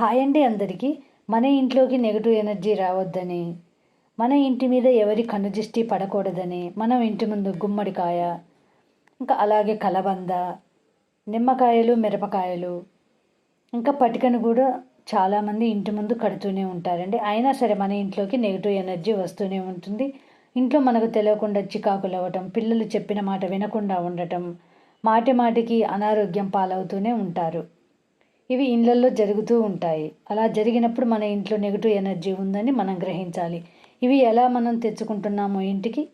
Hi అండి అందరికీ. మన ఇంట్లోకి నెగిటివ్ ఎనర్జీ రావద్దని మన ఇంటి మీద ఎవరి కనుదృష్టి పడకూడదని మనం ఇంటి ముందు గుమ్మడికాయ ఇంకా అలాగే కలబంద నిమ్మకాయలు మిరపకాయలు ఇంకా పటికను కూడా చాలామంది ఇంటి ముందు కడుతూనే ఉంటారండి. అయినా సరే మన ఇంట్లోకి నెగిటివ్ ఎనర్జీ వస్తూనే ఉంటుంది. ఇంట్లో మనకు తెలియకుండా చికాకులు అవ్వటం పిల్లలు చెప్పిన మాట వినకుండా ఉండటం మాటి మాటికి అనారోగ్యం పాలవుతూనే ఉంటారు. ఇవి ఇళ్ళల్లో జరుగుతూ ఉంటాయి. అలా జరిగినప్పుడు మన ఇంట్లో నెగిటివ్ ఎనర్జీ ఉందని మనం గ్రహించాలి. ఇవి ఎలా మనం తెచ్చుకుంటున్నామో ఇంటికి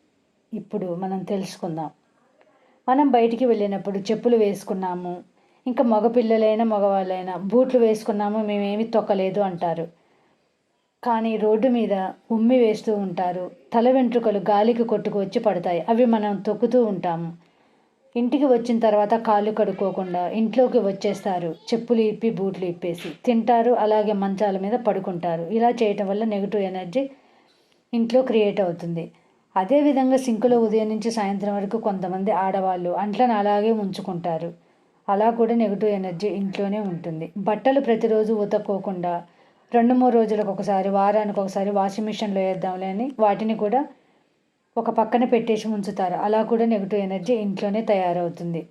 ఇప్పుడు మనం తెలుసుకుందాం. మనం బయటికి వెళ్ళినప్పుడు చెప్పులు వేసుకున్నాము. ఇంకా మగపిల్లలైనా మగవాళ్ళైనా బూట్లు వేసుకున్నాము మేమేమి తొక్కలేదు అంటారు. కానీ రోడ్డు మీద ఉమ్మి వేస్తూ ఉంటారు. తల వెంట్రుకలు గాలికి కొట్టుకు వచ్చి పడతాయి. అవి మనం తొక్కుతూ ఉంటాము. ఇంటికి వచ్చిన తర్వాత కాళ్ళు కడుక్కోకుండా ఇంట్లోకి వచ్చేస్తారు. చెప్పులు ఇప్పి బూట్లు ఇప్పేసి. తింటారు అలాగే మంచాల మీద పడుకుంటారు. ఇలా చేయటం వల్ల నెగిటివ్ ఎనర్జీ ఇంట్లో క్రియేట్ అవుతుంది. అదేవిధంగా సింకులో ఉదయం నుంచి సాయంత్రం వరకు కొంతమంది ఆడవాళ్ళు అంట్లను అలాగే ఉంచుకుంటారు. అలా కూడా నెగిటివ్ ఎనర్జీ ఇంట్లోనే ఉంటుంది. బట్టలు ప్రతిరోజు ఉతక్కోకుండా రెండు మూడు రోజులకు ఒకసారి వారానికి ఒకసారి వాషింగ్ మిషన్లో వేద్దాంలే అని వాటిని కూడా ఒక పక్కన పెట్టేసి ఉంచుతారు. అలా కూడా నెగిటివ్ ఎనర్జీ ఇంట్లోనే తయారవుతుంది.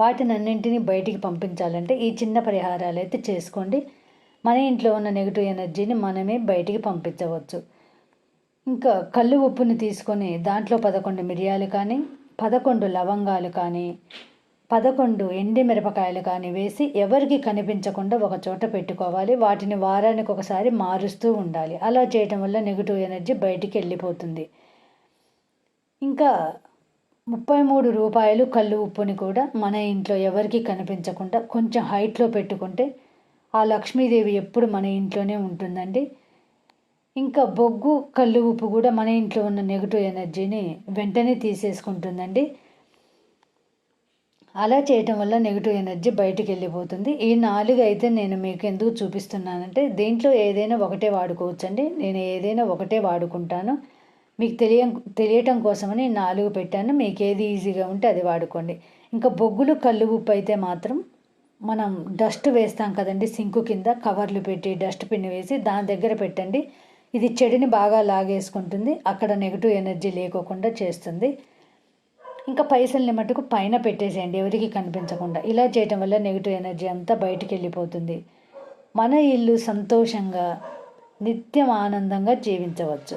వాటిని అన్నింటినీ బయటికి పంపించాలంటే ఈ చిన్న పరిహారాలు అయితే చేసుకోండి. మన ఇంట్లో ఉన్న నెగిటివ్ ఎనర్జీని మనమే బయటికి పంపించవచ్చు. ఇంకా కళ్ళు ఉప్పుని తీసుకొని దాంట్లో పదకొండు మిరియాలు కానీ పదకొండు లవంగాలు కానీ పదకొండు ఎండి మిరపకాయలు కానీ వేసి ఎవరికి కనిపించకుండా ఒక చోట పెట్టుకోవాలి. వాటిని వారానికి ఒకసారి మారుస్తూ ఉండాలి. అలా చేయటం వల్ల నెగిటివ్ ఎనర్జీ బయటికి వెళ్ళిపోతుంది. ఇంకా ముప్పై మూడు రూపాయలు కళ్ళు ఉప్పుని కూడా మన ఇంట్లో ఎవరికి కనిపించకుండా కొంచెం హైట్లో పెట్టుకుంటే ఆ లక్ష్మీదేవి ఎప్పుడు మన ఇంట్లోనే ఉంటుందండి. ఇంకా బొగ్గు కళ్ళు ఉప్పు కూడా మన ఇంట్లో ఉన్న నెగిటివ్ ఎనర్జీని వెంటనే తీసేసుకుంటుందండి. అలా చేయటం వల్ల నెగిటివ్ ఎనర్జీ బయటికి వెళ్ళిపోతుంది. ఈ నాలుగు అయితే నేను మీకు ఎందుకు చూపిస్తున్నానంటే దీంట్లో ఏదైనా ఒకటే వాడుకోవచ్చండి. నేను ఏదైనా ఒకటే వాడుకుంటాను. మీకు తెలియ తెలియటం కోసమని నాలుగు పెట్టాను. మీకు ఏది ఈజీగా ఉంటే అది వాడుకోండి. ఇంకా బొగ్గులు కళ్ళు ఉప్పు అయితే మాత్రం మనం డస్ట్ వేస్తాం కదండి సింకు కింద కవర్లు పెట్టి డస్ట్ పిన్ వేసి దాని దగ్గర పెట్టండి. ఇది చెడిని బాగా లాగేసుకుంటుంది. అక్కడ నెగిటివ్ ఎనర్జీ లేకోకుండా చేస్తుంది. ఇంకా పైసల్ని మటుకు పైన పెట్టేసేయండి ఎవరికి కనిపించకుండా. ఇలా చేయటం వల్ల నెగిటివ్ ఎనర్జీ అంతా బయటికి వెళ్ళిపోతుంది మన ఇల్లు సంతోషంగా నిత్యం ఆనందంగా జీవించవచ్చు.